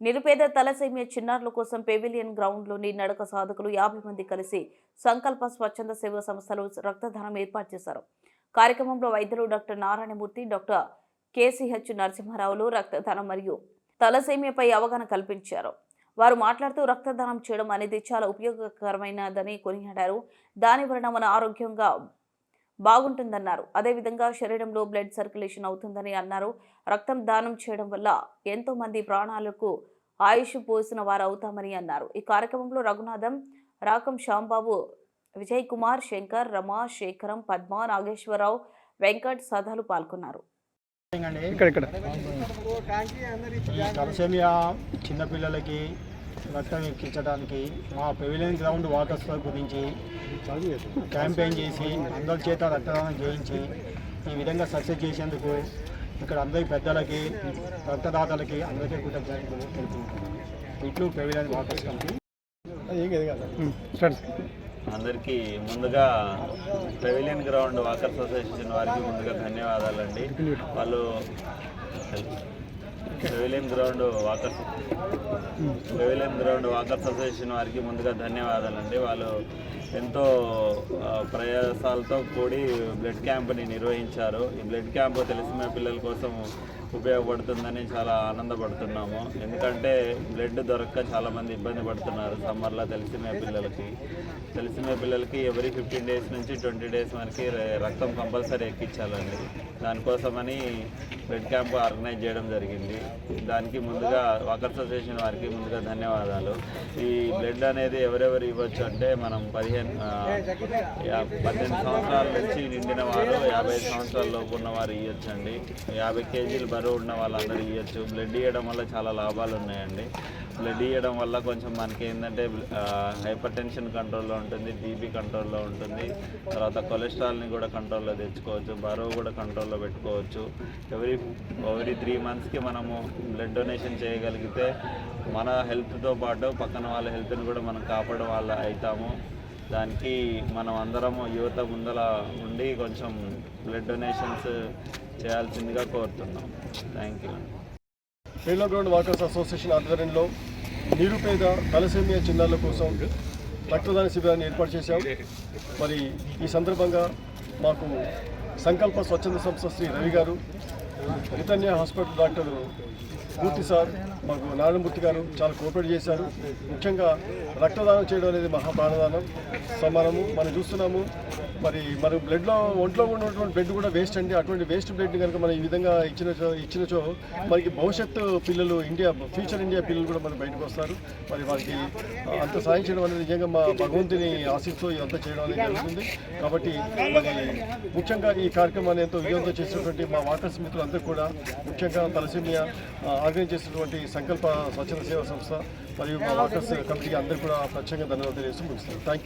నిరుపేద తలసేమియా చిన్నారుల కోసం పెవిలియన్ గ్రౌండ్లోని నడక సాధకులు యాభై మంది కలిసి సంకల్ప స్వచ్ఛంద సేవా సంస్థలు రక్తదానం ఏర్పాటు చేశారు. కార్యక్రమంలో వైద్యులు డాక్టర్ నారాయణమూర్తి డాక్టర్ కేసీహెచ్ నరసింహారావులు రక్తదానం మరియు తలసేమియాపై అవగాహన కల్పించారు. వారు మాట్లాడుతూ రక్తదానం చేయడం అనేది చాలా ఉపయోగకరమైనదని కొనియాడారు. దాని వలన మన ఆరోగ్యంగా బాగుంటుందన్నారు. అదేవిధంగా శరీరంలో బ్లడ్ సర్క్యులేషన్ అవుతుందని అన్నారు. రక్తం దానం చేయడం వల్ల ఎంతో మంది ప్రాణాలకు ఆయుష్ పోసిన వారు అవుతామని అన్నారు. ఈ కార్యక్రమంలో రఘునాథం రాకం శ్యాంబాబు విజయ్ కుమార్ శంకర్ రమా శేఖరం పద్మ నాగేశ్వరరావు వెంకట్ సదాలు పాల్గొన్నారు. చిన్నపిల్లలకి రక్తం ఎక్కించడానికి మా పెవిలియన్ గ్రౌండ్ వాటర్స్ గురించి క్యాంపెయిన్ చేసి అందరి చేత రక్తదానం చేయించి ఈ విధంగా సక్సెస్ చేసేందుకు ఇక్కడ అందరి పెద్దలకి రక్తదాతలకి అందరికీ కృతజ్ఞతలు తెలుపుకుంటున్నాను ఇట్లు పెవిలియన్ వాటర్స్ అందరికీ ముందుగా పెవిలియన్ గ్రౌండ్ వాకర్స్ అసోసియేషన్ వారికి ముందుగా ధన్యవాదాలండి. వాళ్ళు pavilion ground walkers pavilion ground walkers association వారికి ముందుగా ధన్యవాదాలండి. వాళ్ళు ఎంతో ప్రయాసాలతో కూడి బ్లడ్ క్యాంప్ని నిర్వహించారు. ఈ బ్లడ్ క్యాంప్ తెలిసిన పిల్లల కోసం ఉపయోగపడుతుందని చాలా ఆనందపడుతున్నాము. ఎందుకంటే బ్లడ్ దొరక్క చాలామంది ఇబ్బంది పడుతున్నారు సమ్మర్లో తెలిసిన పిల్లలకి. తెలిసిన పిల్లలకి ఎవరి ఫిఫ్టీన్ డేస్ నుంచి ట్వంటీ డేస్ వరకు రక్తం కంపల్సరీ ఎక్కించాలండి. దానికోసమని బ్లడ్ క్యాంప్ ఆర్గనైజ్ చేయడం జరిగింది. దానికి ముందుగా వాకర్ అసోసియేషన్ వారికి ముందుగా ధన్యవాదాలు. ఈ బ్లడ్ అనేది ఎవరెవరు ఇవ్వచ్చు అంటే మనం పదిహేను పద్దెనిమిది సంవత్సరాల నుంచి నిండిన వారు యాభై సంవత్సరాల లోపు ఉన్నవారు ఇవ్వచ్చండి యాభై కేజీలు బరువు ఉన్న వాళ్ళందరూ ఇవ్వచ్చు బ్లడ్ ఇవ్వడం వల్ల చాలా లాభాలు ఉన్నాయండి. బ్లడ్ ఇవ్వడం వల్ల కొంచెం మనకి ఏంటంటే హైపర్ టెన్షన్ కంట్రోల్లో ఉంటుంది బీపీ కంట్రోల్లో ఉంటుంది. తర్వాత కొలెస్ట్రాల్ని కూడా కంట్రోల్లో తెచ్చుకోవచ్చు బరువు కూడా కంట్రోల్లో పెట్టుకోవచ్చు. ఎవరీ ఎవ్రీ త్రీ మంత్స్కి మనము బ్లడ్ డొనేషన్ చేయగలిగితే మన హెల్త్తో పాటు పక్కన వాళ్ళ హెల్త్ని కూడా మనం కాపాడే వాళ్ళ అవుతాము. దానికి మనం అందరము యువత ముందర ఉండి కొంచెం బ్లడ్ డొనేషన్స్ చేయాల్సిందిగా కోరుతున్నాం. Thank you field ground walkers association ఆధ్వర్యంలో నిరుపేద తలసేమియా చిన్నారుల కోసం రక్తదాన శిబిరాన్ని ఏర్పాటు చేశాం. మరి ఈ సందర్భంగా మాకు సంకల్ప స్వచ్ఛంద సంస్థ శ్రీ రవి గారు Chaitanya hospital doctor Murthy sir మాకు నారాయణమూర్తి గారు చాలా కోఆపరేట్ చేశారు. ముఖ్యంగా రక్తదానం చేయడం అనేది మహా ప్రాణదానం. సమానము మనం చూస్తున్నాము. మరి మరి బ్లడ్లో ఒంట్లో ఉన్నటువంటి బ్లడ్ కూడా వేస్ట్ అండి. అటువంటి వేస్ట్ బ్లడ్ కనుక మనం ఈ విధంగా ఇచ్చినచో ఇచ్చినచో మనకి భవిష్యత్తు పిల్లలు ఇండియా ఫ్యూచర్ ఇండియా పిల్లలు కూడా మనకి బయటకు వస్తారు. మరి వారికి అంత సాయం చేయడం అనేది నిజంగా మా భగవంతుని ఆశిస్తూ ఇదంతా చేయడం అనేది జరుగుతుంది. కాబట్టి మరి ముఖ్యంగా ఈ కార్యక్రమాన్ని ఎంతో విజయంతో చేసినటువంటి మా వాకర్స్ మిత్రులందరూ కూడా ముఖ్యంగా తలసేమియా ఆర్గనైజ్ చేసినటువంటి సంకల్ప స్వచ్ఛంద సేవా సంస్థ మరియు మా వాకర్స్ కమిటీ అందరూ కూడా ప్రత్యేకంగా ధన్యవాదాలు చేసి ముగిస్తాను థ్యాంక్